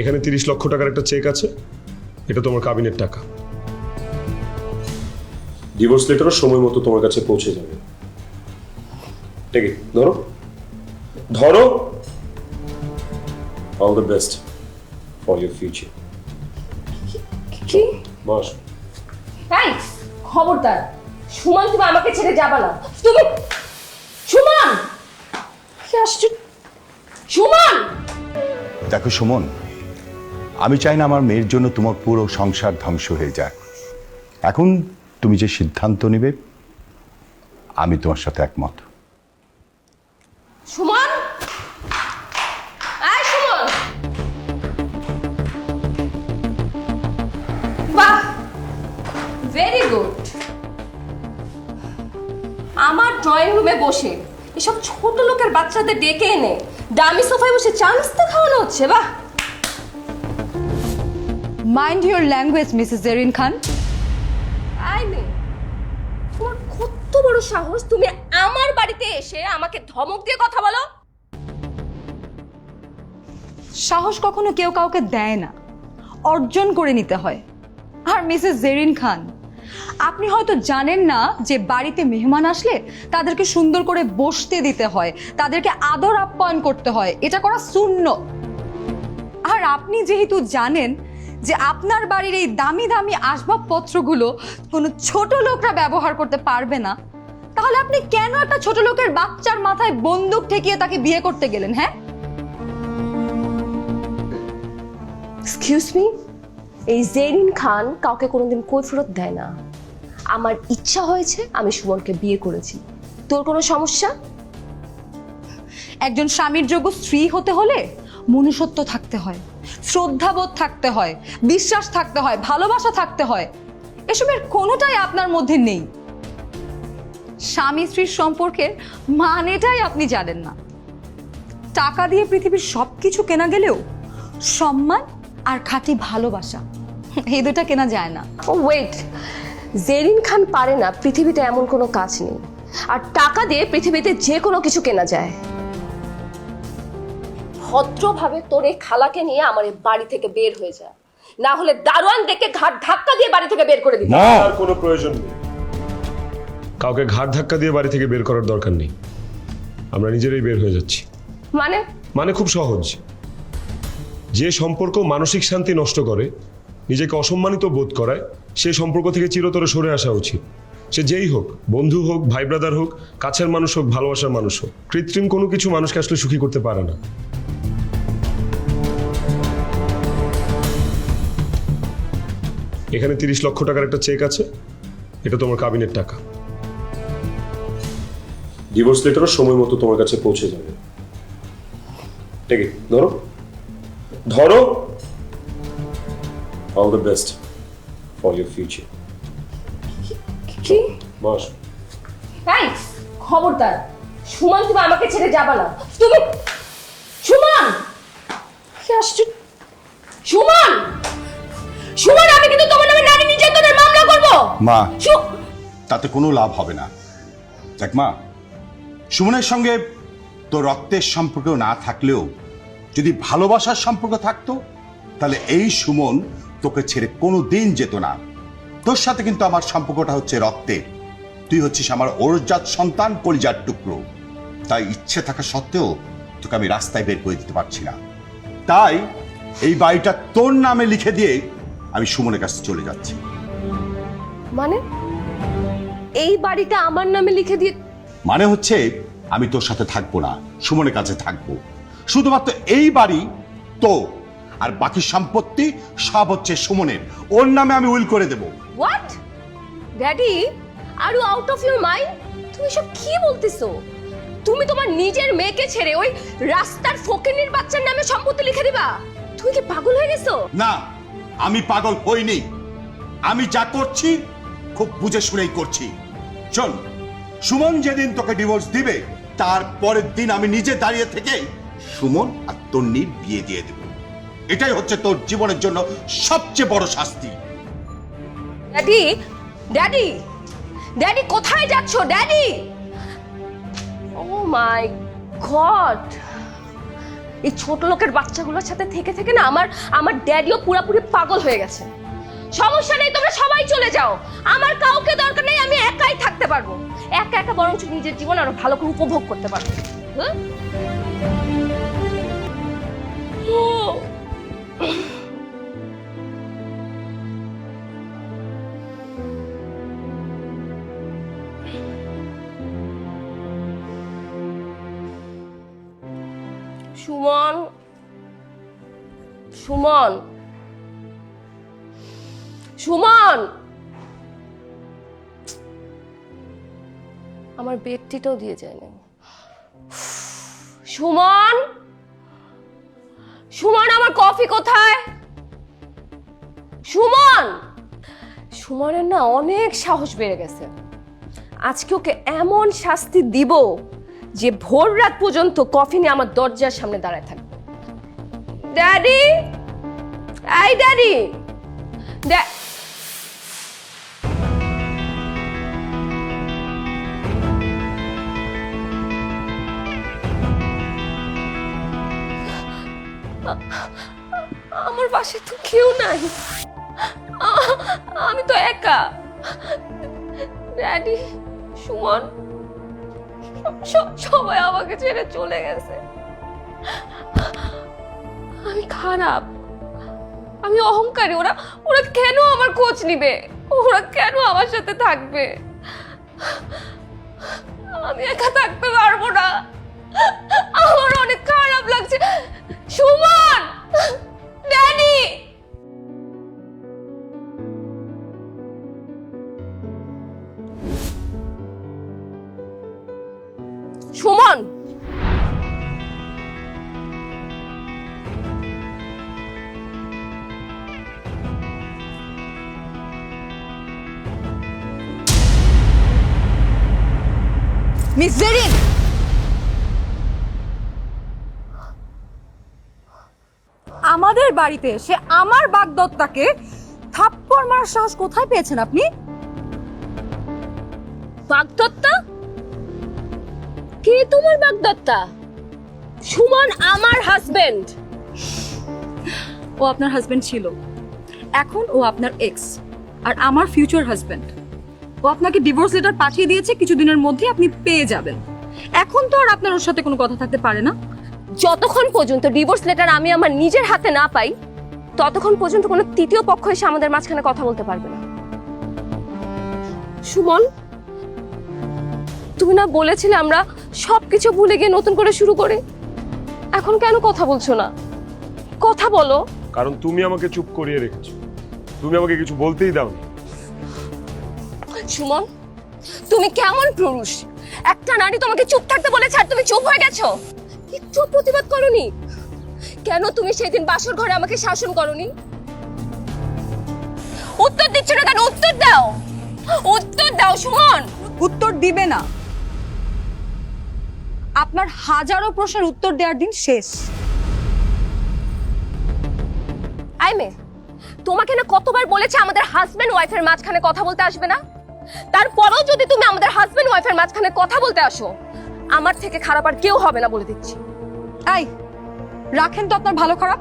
এখানে তিরিশ লক্ষ টাকার একটা চেক আছে। এটা তোমার কাবিনের টাকা। ডিভোর্স লেটারও সময় মতো তোমার কাছে পৌঁছে যাবে। ঠিক ধরো। ধরো। All the best for your future কি? মাস তাই খবরদার। সুমন তুমি আমাকে ছেড়ে যাবা না। তুমি সুমন! সুমন! দেখো সুমন আমি চাই না আমার মেয়ের জন্য তোমার পুরো সংসার ধ্বংস হয়ে যায়। এখন তুমি যে সিদ্ধান্ত নেবে, আমি তোমার সাথে একমত। সুমন? ভেরি গুড আমার ড্রয়িং রুমে বসে এসব ছোট লোকের বাচ্চাদের ডেকে এনে দামি সোফায় বসে চা নাস্তা খাওয়ানো হচ্ছে, বাহ! Mind your language Mrs Zerin Khan I নে তোমার কত বড় সাহস তুমি আমার বাড়িতে এসে আমাকে ধমক দিয়ে কথা বলো। সাহস কখনো কেউ কাউকে দেয় না। অর্জন করে নিতে হয়। আর মিসেস জেরিন খান আপনি হয়তো জানেন না যে বাড়িতে মেহমান আসলে তাদেরকে সুন্দর করে বসতে দিতে হয় তাদেরকে আদর আপ্যায়ন করতে হয়। এটা করা শূন্য। আর আপনি যেহেতু জানেন যে আপনার বাড়ির এই দামি দামি আসবাবপত্রগুলো কোনো ছোট লোকরা ব্যবহার করতে পারবে না তাহলে আপনি কেন একটা ছোট লোকের বাচ্চার মাথায় বন্দুক ঠেকিয়ে তাকে বিয়ে করতে গেলেন হ্যাঁ? এক্সকিউজ মি এই জেরিন খান কাউকে কোনোদিন কৈফরত দেয় না। আমার ইচ্ছা হয়েছে আমি সুমনকে বিয়ে করেছি। তোর কোনো সমস্যা? একজন স্বামীর যোগ্য স্ত্রী হতে হলে মনুষ্যত্ব থাকতে হয়। শ্রদ্ধাবোধ থাকতে হয়, বিশ্বাস থাকতে হয়, ভালোবাসা থাকতে হয়। এসবের কোনোটাই আপনার মধ্যে নেই। স্বামী স্ত্রীর সম্পর্কের মানেটাই আপনি জানেন না। টাকা দিয়ে পৃথিবীর সব কিছু কেনা গেলেও সম্মান আর খাঁটি ভালোবাসা, এই দুটা কেনা যায় না। ও ওয়েট জেরিন খান পারে না পৃথিবীতে এমন কোনো কাজ নেই। আর টাকা দিয়ে পৃথিবীতে যে কোনো কিছু কেনা যায়। ভদ্রভাবে তোর এই খালাকে নিয়ে আমার এই বাড়ি থেকে বের হয়ে যা। না হলে দারোয়ান দেখে ঘাট ধাক্কা দিয়ে বাড়ি থেকে বের করে দিবি। আর কোনো প্রয়োজন নেই। কাউকে ঘাট ধাক্কা দিয়ে বাড়ি থেকে বের করার দরকার নেই। আমরা নিজেরাই বের হয়ে যাচ্ছি। মানে? মানে খুব সহজ। যে সম্পর্ক মানসিক শান্তি নষ্ট করে নিজেকে অসম্মানিত বোধ করায় সেই সম্পর্ক থেকে চিরতরে সরে আসা উচিত। সে যেই হোক বন্ধু হোক ভাই ব্রাদার হোক কাছের মানুষ হোক ভালোবাসার মানুষ হোক কৃত্রিম কোনো কিছু মানুষকে আসলে সুখী করতে পারে না। এখানে তিরিশ লক্ষ টাকার একটা চেক আছে। এটা তোমার কাবিনের টাকা। ডিভোর্স লেটারও সময় মতো তোমার কাছে পৌঁছে যাবে। ঠিক ধরো। ধরো। All the best for your future কি? মাস তাই খবরদার। সুমন তুমি আমাকে ছেড়ে যাবা না। তুমি সুমন! কি আশ্চর্য সুমন! সুমন আমি কিন্তু তোমার নামে নারী নির্যাতনের মামলা করব। মা তাতে কোনো লাভ হবে না। দেখ মা সুমনের সঙ্গে তোর রক্তের সম্পর্ক না থাকলেও যদি ভালোবাসার সম্পর্ক থাকতো তাহলে এই সুমন তোকে ছেড়ে কোনো দিন যেত না। তোর সাথে কিন্তু আমার সম্পর্কটা হচ্ছে রক্তের তুই হচ্ছিস আমার ওরজাত সন্তান কলিজার টুকরো। তাই ইচ্ছে থাকা সত্ত্বেও তোকে আমি রাস্তায় বের করে দিতে পারছি না। তাই এই বাড়িটা তোর নামে লিখে দিয়ে আমি সুমনের কাছে চলে যাচ্ছি। মানে? এই বাড়িটা আমার নামে লিখে দিয়ে মানে হচ্ছে আমি তোর সাথে থাকব না সুমনের কাছে থাকব। শুধুমাত্র এই বাড়ি তো আর বাকি সম্পত্তি সব হচ্ছে সুমনের। ওর নামে আমি উইল করে দেব। What daddy are you out of your mind তুমি সব কি বলতেছো? তুমি তোমার নিজের মেয়েকে ছেড়ে ওই রাস্তার ফকিনীর বাচ্চার নামে সম্পত্তি লিখে দিবা? তুমি কি পাগল হয়ে গেছো? না আমি পাগল হইনি। আমি যা করছি, খুব বুঝে শুনেই করছি। শোন সুমন যেদিন তোকে ডিভোর্স দিবে, তার পরের দিন আমি নিজে দাঁড়িয়ে থেকে সুমন আর তন্নির বিয়ে দিয়ে দেব। এটাই হচ্ছে তোর জীবনের জন্য সবচেয়ে বড় শাস্তি। ড্যাডি ড্যাডি ড্যাডি, কোথায় যাচ্ছ? ড্যাডি! ও মাই গড এই ছোট লোকের বাচ্চাগুলোর সাথে থেকে থেকে না আমার আমার ড্যাডিও পুরাপুরি পাগল হয়ে গেছে। সমস্যা নেই, তোমরা সবাই চলে যাও। আমার কাউকে দরকার নেই, আমি একাই থাকতে পারব। একা একা বরঞ্চ নিজের জীবন আরও ভালো করে উপভোগ করতে পারব। হ্যাঁ? সুমন সুমন সুমন! আমার বেডটিটাও দিয়ে যায় না সুমন! সুমন, আমার কফি কোথায়? সুমন! সুমনের না অনেক সাহস বেড়ে গেছে। আজকে ওকে এমন শাস্তি দিব যে ভোর রাত পর্যন্ত নিয়ে আমার দরজার সামনে দাঁড়ায় থাকবে। ড্যাডি আই ড্যাডি ড্যা- আমার পাশে তো কেউ নাই। আমি তো একা। ড্যাডি সুমন। সবাই আমাকে ছেড়ে চলে গেছে। আমি খারাপ। আমি অহংকারী। ওরা ওরা কেন আমার খোঁজ নিবে? ওরা কেন আমার সাথে থাকবে? আমি একা থাকতে পারব না। আমার অনেক খারাপ লাগছে। সুমন! ড্যানি! মিস জেরিন আমাদের বাড়িতে এসে আমার বাগদত্তাকে থাপ্পড় মারার সাহস কোথায় পেয়েছেন আপনি? বাগদত্তা? কে তোমার বাগদত্তা? সুমন আমার হাজবেন্ড ও আপনার হাজবেন্ড ছিল। এখন ও আপনার এক্স আর আমার ফিউচার হাজবেন্ড ও আপনাকে ডিভোর্স লেটার পাঠিয়ে দিয়েছে কিছুদিনের মধ্যে আপনি পেয়ে যাবেন। এখন তো আর আপনার ওর সাথে কোনো কথা থাকতে পারে না। যতক্ষণ পর্যন্ত ডিভোর্স লেটার আমি আমার নিজের হাতে না পাই ততক্ষণ পর্যন্ত কোনো তৃতীয় পক্ষ এসে আমাদের মাঝখানে কথা বলতে পারবে না। সুমন তুমি না বলেছিলে আমরা সবকিছু ভুলে গিয়ে নতুন করে শুরু করি? এখন কেন কথা বলছো না? কথা বলো। কারণ তুমি আমাকে চুপ করিয়ে রেখেছো। তুমি আমাকে কিছু বলতেই দাও না। সুমন তুমি কেমন পুরুষ? একটা নারী তোমাকে চুপ থাকতে বলেছে আর তুমি চুপ হয়ে গেছো? একটু প্রতিবাদ করনি? কেন তুমি সেদিন বাসর ঘরে আমাকে শাসন করনি? উত্তর দিচ্ছ না কেন? উত্তর দাও! উত্তর দাও সুমন! উত্তর দিবে না। আপনার হাজারো প্রশ্নের উত্তর দেওয়ার দিন শেষ। আইমে তোমাকে না কতবার বলেছে আমাদের হাজবেন্ড ওয়াইফের মাঝখানে কথা বলতে আসবে না? তারপরেও যদি তুমি আমাদের হাজবেন্ড ওয়াইফের মাঝখানে কথা বলতে আসো আমার থেকে খারাপ আর কেউ হবে না বলে দিচ্ছি। আই রাখেন তো আপনার ভালো খারাপ।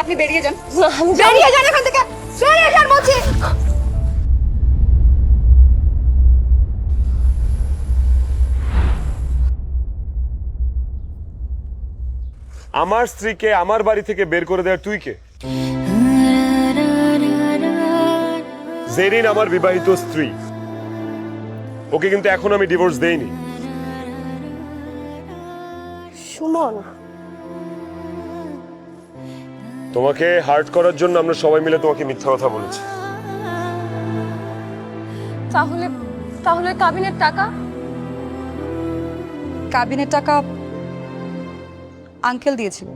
আপনি বেরিয়ে যান। বেরিয়ে যান এখান থেকে। বেরিয়ে যান বলছি। আমার স্ত্রীকে আমার বাড়ি থেকে বের করে দেওয়ার তুই কে? জেরিন আমার বিবাহিত স্ত্রী। ওকে কিন্তু এখন আমি ডিভোর্স দেইনি। সুমন। তোমাকে হার্ট করার জন্য আমরা সবাই মিলে তোমাকে মিথ্যা কথা বলেছি। তাহলে তাহলে কাবিনের টাকা? কাবিনের টাকা আঙ্কেল দিয়েছিল।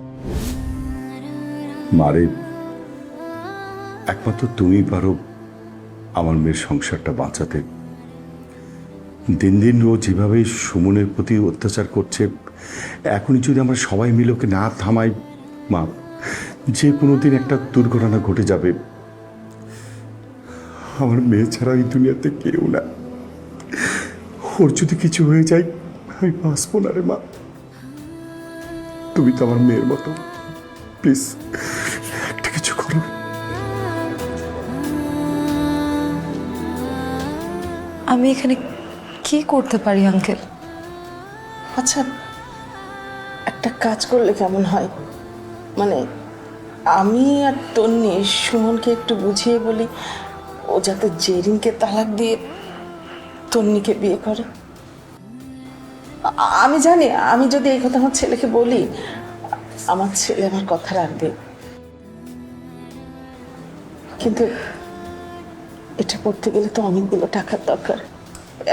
মারে একমাত্র তুমি পারো আমার মেয়ের সংসারটা বাঁচাতে। দিন দিন ও যেভাবে সুমনের প্রতি অত্যাচার করছে, এখনই যদি আমরা সবাই মিলে ওকে না থামাই, মা, যে কোনো দিন একটা দুর্ঘটনা ঘটে যাবে। আমার মেয়ে ছাড়া এই দুনিয়াতে কেউ না। ওর যদি কিছু হয়ে যায়, আমি বাঁচবো না রে মা। তুমি তো আমার মেয়ের মতো। প্লিজ আমি এখানে কি করতে পারি, আঙ্কেল? আচ্ছা একটা কাজ করলে কেমন হয়? মানে আমি আর তন্নি সুমনকে একটু বুঝিয়ে বলি, ও যাতে জেরিনকে তালাক দিয়ে তন্নিকে বিয়ে করে। আমি জানি, আমি যদি এই কথা আমার ছেলেকে বলি, আমার ছেলে আমার কথা রাখবে। কিন্তু এটা করতে গেলে তো অনেকগুলো টাকার দরকার।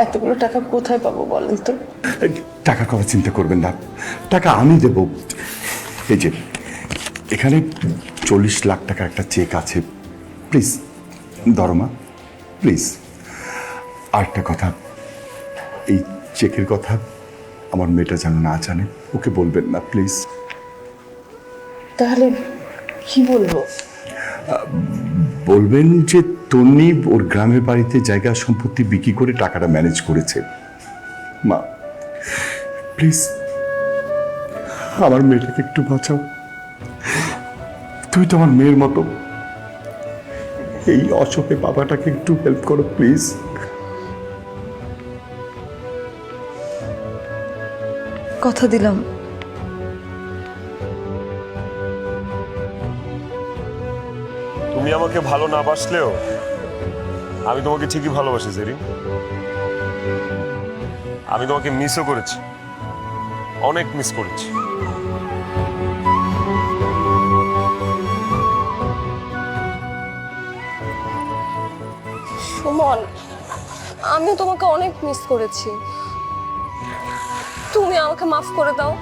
এতগুলো টাকা কোথায় পাবো বলেন তো? টাকা কথা চিন্তা করবেন না। টাকা আমি দেব। এই যে এখানে চল্লিশ লাখ টাকা একটা চেক আছে। প্লিজ দরমা প্লিজ। আরেকটা কথা এই চেকের কথা আমার মেয়েটা যেন না জানে ওকে বলবেন না প্লিজ। তাহলে কি বলব? বলবেন যে তন্নি ওর গ্রামের বাড়িতে জায়গা সম্পত্তি বিক্রি করে টাকাটা ম্যানেজ করেছে। মা, প্লিজ, আমার মেয়েটাকে একটু বাঁচাও। তুই তো আমার মেয়ের মতো। এই অসহায় বাবাটাকে একটু হেল্প করো, প্লিজ। কথা দিলাম। তুমি আমাকে ভালো না বাসলেও আমি তোমাকে ঠিকই ভালোবাসি জেরিন আমি তোমাকে মিসও করেছি। অনেক মিস করেছি। সুমন, আমি তোমাকে অনেক মিস করেছি। তুমি আমাকে মাফ করে দাও।